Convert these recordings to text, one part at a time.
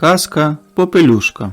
Казка Попелюшка.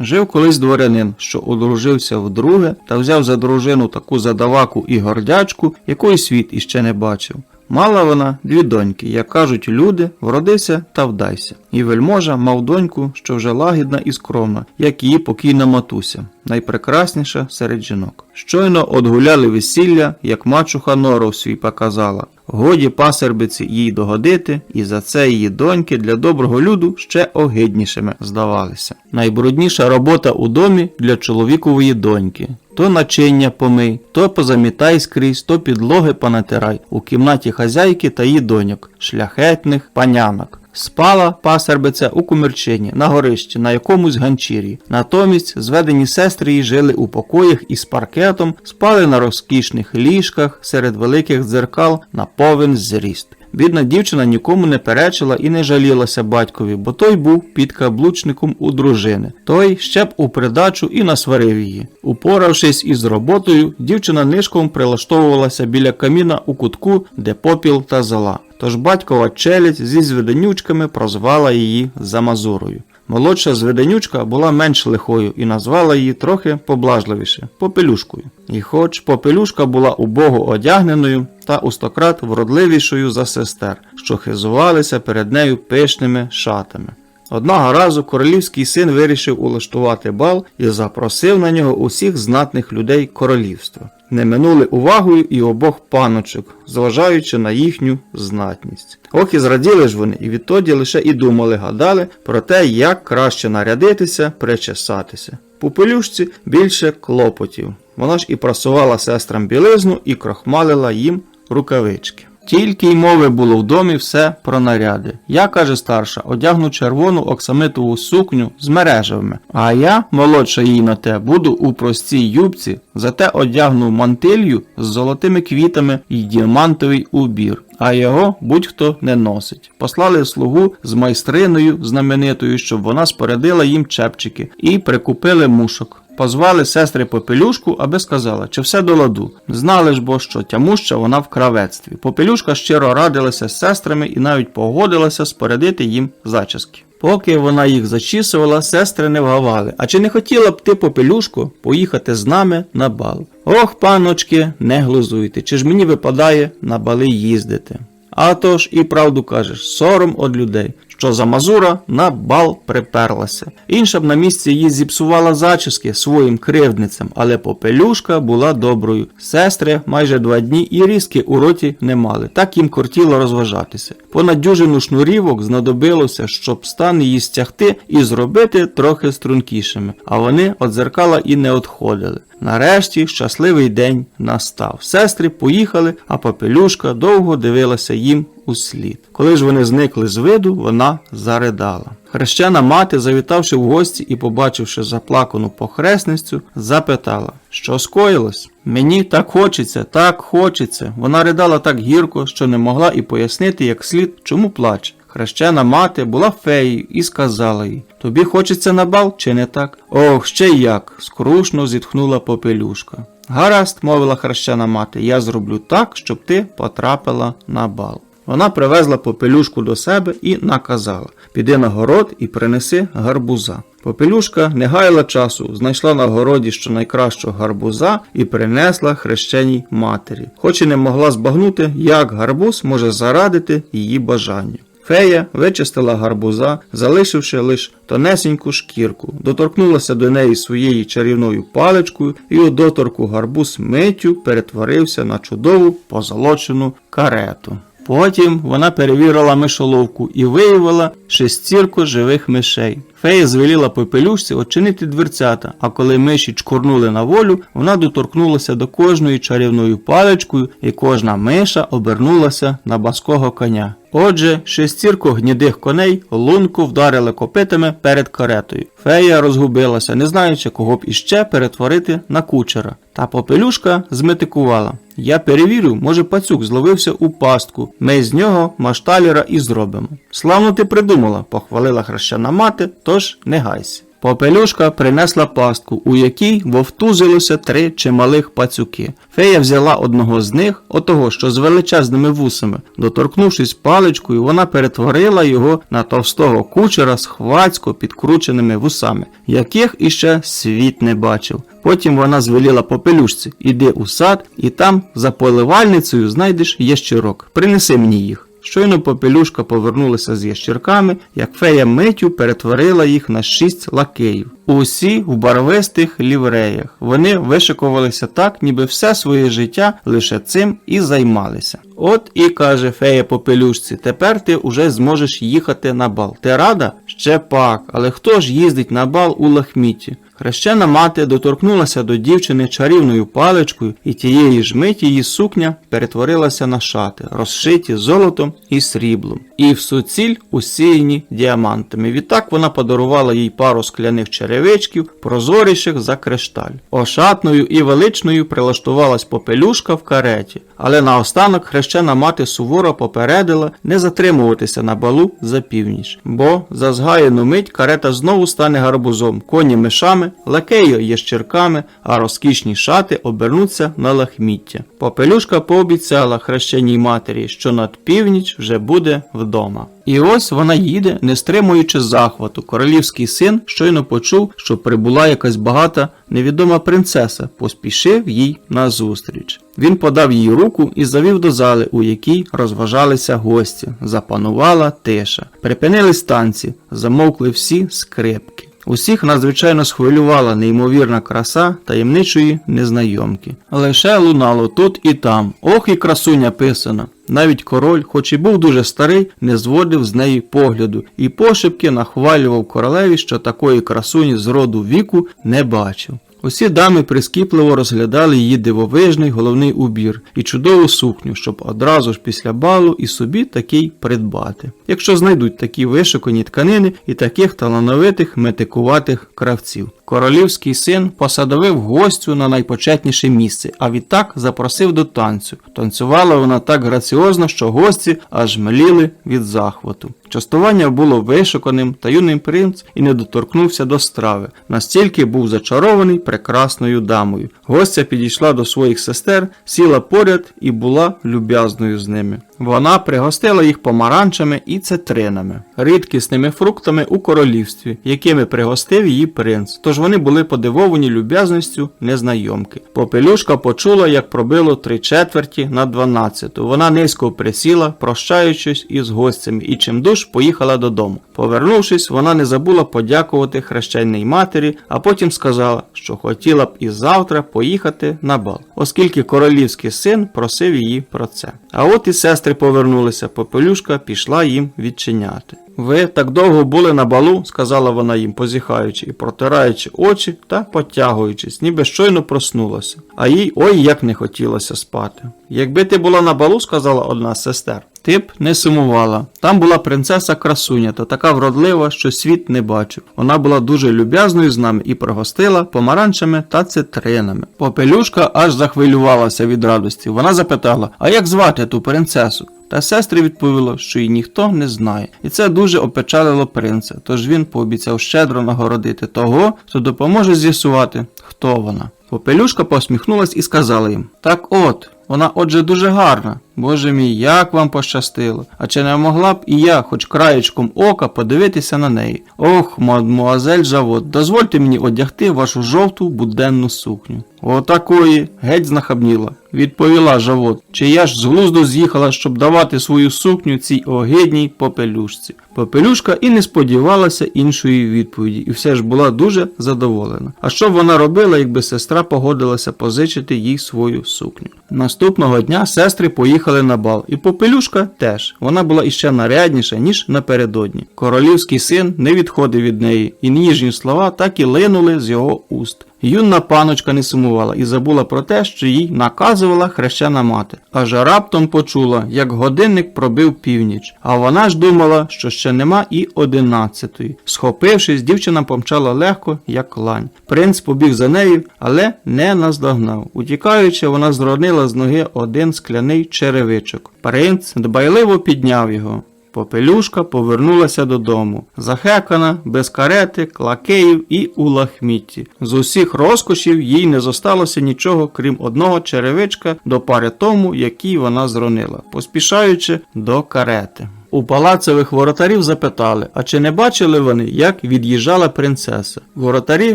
Жив колись дворянин, що одружився вдруге та взяв за дружину таку задаваку і гордячку, якої світ іще не бачив. Мала вона дві доньки, як кажуть люди, вродися та вдайся. І вельможа мав доньку, що вже лагідна і скромна, як її покійна матуся, найпрекрасніша серед жінок. Щойно одгуляли весілля, як мачуха норов свій показала. Годі пасербиці їй догодити, і за це її доньки для доброго люду ще огиднішими здавалися. Найбрудніша робота у домі для чоловікової доньки. То начиння помий, то позамітай скрізь, то підлоги понатирай у кімнаті хазяйки та її доньок, шляхетних панянок. Спала пасербиця у кумирчині, на горищі, на якомусь ганчір'ї. Натомість зведені сестри її жили у покоях із паркетом, спали на розкішних ліжках серед великих дзеркал на повен зріст. Бідна дівчина нікому не перечила і не жалілася батькові, бо той був підкаблучником у дружини. Той ще б у придачу і насварив її. Упоравшись із роботою, дівчина нишком прилаштовувалася біля каміна у кутку, де попіл та зола. Тож батькова челядь зі зведенючками прозвала її Замазурою. Молодша зведенючка була менш лихою і назвала її трохи поблажливіше попелюшкою. І хоч попелюшка була убого одягненою та у стократ вродливішою за сестер, що хизувалися перед нею пишними шатами. Одного разу королівський син вирішив улаштувати бал і запросив на нього усіх знатних людей королівства. Не минули увагою і обох паночок, зважаючи на їхню знатність. Ох і зраділи ж вони, і відтоді лише і думали, гадали про те, як краще нарядитися, причесатися. Пупелюшці більше клопотів. Вона ж і прасувала сестрам білизну і крохмалила їм рукавички. Тільки й мови було в домі все про наряди. Я, каже старша, одягну червону оксамитову сукню з мережевими, а я, молодша їй на те, буду у простій юбці, зате одягну мантилью з золотими квітами і діамантовий убір. А його будь-хто не носить. Послали слугу з майстриною знаменитою, щоб вона спорядила їм чепчики, і прикупили мушок. Позвали сестри Попелюшку, аби сказала, чи все до ладу. Знали ж бо, що тямуща вона в кравецтві. Попелюшка щиро радилася з сестрами і навіть погодилася спорядити їм зачіски. Поки вона їх зачісувала, сестри не вгавали. А чи не хотіла б ти, Попелюшко, поїхати з нами на бал? Ох, паночки, не глузуйте, чи ж мені випадає на бали їздити? А то ж і правду кажеш, сором од людей, що за мазура на бал приперлася. Інша б на місці її зіпсувала зачіски своїм кривдницям, але попелюшка була доброю. Сестри майже два дні і різки у роті не мали, так їм кортіло розважатися. Понад дюжину шнурівок знадобилося, щоб стан її стягти і зробити трохи стрункішими, а вони від зеркала і не отходили. Нарешті щасливий день настав. Сестри поїхали, а попелюшка довго дивилася їм у слід. Коли ж вони зникли з виду, вона заридала. Хрещена мати, завітавши в гості і побачивши заплакану похресницю, запитала, що скоїлось? Мені так хочеться, так хочеться. Вона ридала так гірко, що не могла і пояснити як слід, чому плаче. Хрещена мати була феєю і сказала їй Тобі хочеться на бал, чи не так? Ох, ще як. скрушно зітхнула попелюшка. Гаразд, мовила хрещена мати, я зроблю так, щоб ти потрапила на бал. Вона привезла попелюшку до себе і наказала піди на город і принеси гарбуза. Попелюшка не гаяла часу, знайшла на городі щонайкращого гарбуза і принесла хрещеній матері, хоч і не могла збагнути, як гарбуз може зарадити її бажанню. Фея вичистила гарбуза, залишивши лише тонесеньку шкірку, доторкнулася до неї своєю чарівною паличкою, і у доторку гарбуз миттю перетворився на чудову позолочену карету. Потім вона перевірила мишоловку і виявила шестірку живих мишей. Фея звеліла попелюшці очинити дверцята, а коли миші чкурнули на волю, вона доторкнулася до кожної чарівною паличкою, і кожна миша обернулася на баского коня. Отже, шестірку гнідих коней лунку вдарили копитами перед каретою. Фея розгубилася, не знаючи, кого б іще перетворити на кучера. Та попелюшка зметикувала. Я перевірю, може пацюк зловився у пастку. Ми з нього машталіра і зробимо. Славно ти придумала, похвалила хрещана мати, тож не гайся. Попелюшка принесла пастку, у якій вовтузилося три чималих пацюки. Фея взяла одного з них, отого, що з величезними вусами. Доторкнувшись паличкою, вона перетворила його на товстого кучера з хвацько підкрученими вусами, яких іще світ не бачив. Потім вона звеліла попелюшці, іди у сад, і там за поливальницею знайдеш ящирок. Принеси мені їх. Щойно попелюшка повернулася з ящірками, як фея миттю перетворила їх на шість лакеїв. Усі в барвистих лівреях. Вони вишикувалися так, ніби все своє життя лише цим і займалися. От і каже фея попелюшці, тепер ти уже зможеш їхати на бал. Ти рада? Ще пак, але хто ж їздить на бал у лахміті? Хрещена мати доторкнулася до дівчини чарівною паличкою, і тієї ж миті її сукня перетворилася на шати, розшиті золотом і сріблом, і в суціль усіяні діамантами. Відтак вона подарувала їй пару скляних черевичків, прозоріших за кришталь. Ошатною і величною прилаштувалась попелюшка в кареті, але наостанок хрещена мати суворо попередила не затримуватися на балу за північ, бо за згаяну мить карета знову стане гарбузом, коні мишами, лакеї ящірками, а розкішні шати обернуться на лахміття. Попелюшка пообіцяла хрещеній матері, що над північ вже буде вдома. І ось вона їде, не стримуючи захвату. Королівський син щойно почув, що прибула якась багата невідома принцеса, поспішив їй назустріч. Він подав їй руку і завів до зали, у якій розважалися гості. Запанувала тиша. Припинились танці, замовкли всі скрипки. Усіх надзвичайно схвилювала неймовірна краса таємничої незнайомки. Лише лунало тут і там. Ох і красуня писана. Навіть король, хоч і був дуже старий, не зводив з неї погляду і пошепки нахвалював королеві, що такої красуні з роду віку не бачив. Усі дами прискіпливо розглядали її дивовижний головний убір і чудову сукню, щоб одразу ж після балу і собі такий придбати, якщо знайдуть такі вишукані тканини і таких талановитих метикуватих кравців. Королівський син посадовив гостю на найпочетніше місце, а відтак запросив до танцю. Танцювала вона так граціозно, що гості аж мліли від захвату. Частування було вишуканим, та юний принц і не доторкнувся до страви. Настільки був зачарований прекрасною дамою. Гостя підійшла до своїх сестер, сіла поряд і була люб'язною з ними. Вона пригостила їх помаранчами і цитринами, рідкісними фруктами у королівстві, якими пригостив її принц. Тож вони були подивовані люб'язністю незнайомки. Попелюшка почула, як пробило три четверті на дванадцяту. Вона низько присіла, прощаючись із гостями, і чимдуж поїхала додому. Повернувшись, вона не забула подякувати хрещеній матері, а потім сказала, що хотіла б і завтра поїхати на бал, оскільки королівський син просив її про це. А от і сестри повернулися, попелюшка пішла їм відчиняти. Ви так довго були на балу, сказала вона їм, позіхаючи і протираючи очі та потягуючись, ніби щойно проснулася. А їй ой як не хотілося спати. Якби ти була на балу, сказала одна з сестер, ти б не сумувала. Там була принцеса красуня, та така вродлива, що світ не бачив. Вона була дуже люб'язною з нами і пригостила помаранчами та цитринами. Попелюшка аж захвилювалася від радості. Вона запитала: А як звати ту принцесу? Та сестри відповіло, що її ніхто не знає, і це дуже опечалило принца, тож він пообіцяв щедро нагородити того, хто допоможе з'ясувати, хто вона. Попелюшка посміхнулась і сказала їм: Так от, вона отже дуже гарна. Боже мій, як вам пощастило. А чи не могла б і я, хоч краєчком ока, подивитися на неї? Ох, мадмуазель Жавот, дозвольте мені одягти вашу жовту буденну сукню. Отакої, геть знахабніла, відповіла Жавот. Чи я ж з глузду з'їхала, щоб давати свою сукню цій огидній попелюшці. Попелюшка і не сподівалася іншої відповіді, і все ж була дуже задоволена. А що б вона робила, якби сестра погодилася позичити їй свою сукню? Наступного дня сестри поїхали на бал, і попелюшка теж. Вона була іще нарядніша, ніж напередодні. Королівський син не відходив від неї, і ніжні слова так і линули з його уст. Юна паночка не сумувала і забула про те, що їй наказувала хрещена мати. Аж раптом почула, як годинник пробив північ, а вона ж думала, що ще нема і одинадцятої. Схопившись, дівчина помчала легко, як лань. Принц побіг за нею, але не наздогнав. Утікаючи, вона зронила з ноги один скляний черевичок. Принц дбайливо підняв його. Попелюшка повернулася додому, захекана, без карети, лакеїв і у лахмітті. З усіх розкошів їй не зосталося нічого, крім одного черевичка до пари тому, який вона зронила, поспішаючи до карети. У палацевих воротарів запитали, а чи не бачили вони, як від'їжджала принцеса. Воротарі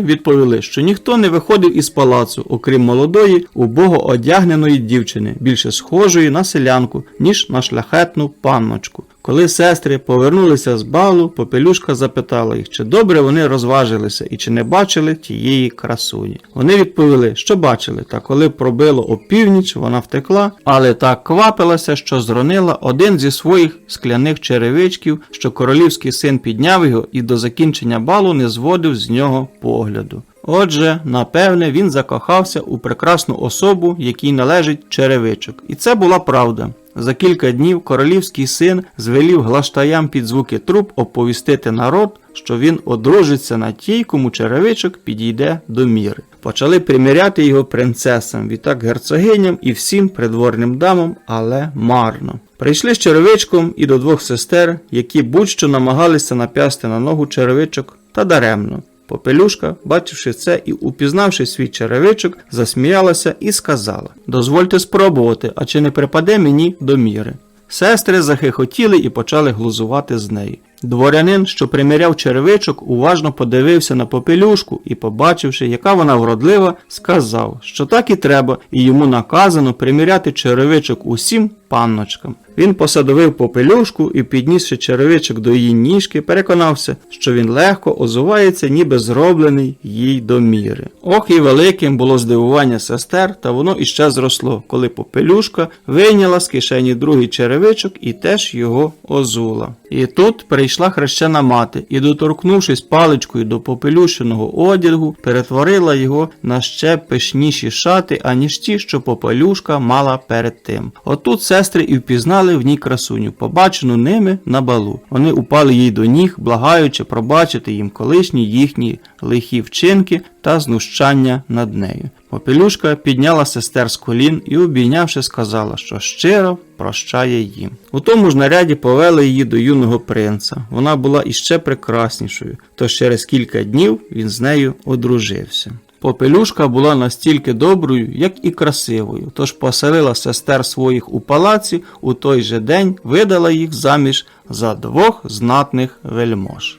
відповіли, що ніхто не виходив із палацу, окрім молодої, убого одягненої дівчини, більше схожої на селянку, ніж на шляхетну панночку. Коли сестри повернулися з балу, попелюшка запитала їх, чи добре вони розважилися і чи не бачили тієї красуні. Вони відповіли, що бачили, та коли пробило опівніч, вона втекла, але так квапилася, що зронила один зі своїх скляних черевичків, що королівський син підняв його і до закінчення балу не зводив з нього погляду. Отже, напевне, він закохався у прекрасну особу, якій належить черевичок. І це була правда. За кілька днів королівський син звелів глаштаям під звуки труб оповістити народ, що він одружиться на тій, кому черевичок підійде до міри. Почали приміряти його принцесам, відтак герцогиням і всім придворним дамам, але марно. Прийшли з черевичком і до двох сестер, які будь-що намагалися напясти на ногу черевичок, та даремно. Попелюшка, бачивши це і упізнавши свій черевичок, засміялася і сказала: Дозвольте спробувати, а чи не припаде мені до міри. Сестри захихотіли і почали глузувати з нею. Дворянин, що приміряв черевичок, уважно подивився на попелюшку і, побачивши, яка вона вродлива, сказав, що так і треба, і йому наказано приміряти черевичок усім панночкам. Він посадовив попелюшку і, піднісши черевичок до її ніжки, переконався, що він легко озувається, ніби зроблений їй до міри. Ох і великим було здивування сестер, та воно іще зросло, коли попелюшка вийняла з кишені другий черевичок і теж його озула. І тут прийшла хрещена мати і, доторкнувшись паличкою до попелющеного одягу, перетворила його на ще пишніші шати, аніж ті, що попелюшка мала перед тим. Отут сестри і впізнали в ній красуню, побачену ними на балу. Вони упали їй до ніг, благаючи пробачити їм колишні їхні лихі вчинки та знущання над нею. Попелюшка підняла сестер з колін і, обійнявши, сказала, що щиро прощає їм. У тому ж наряді повели її до юного принца. Вона була іще прекраснішою, тож через кілька днів він з нею одружився. Попелюшка була настільки доброю, як і красивою, тож поселила сестер своїх у палаці у той же день видала їх заміж за двох знатних вельмож.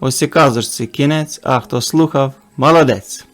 Ось і казочці кінець, а хто слухав, молодець.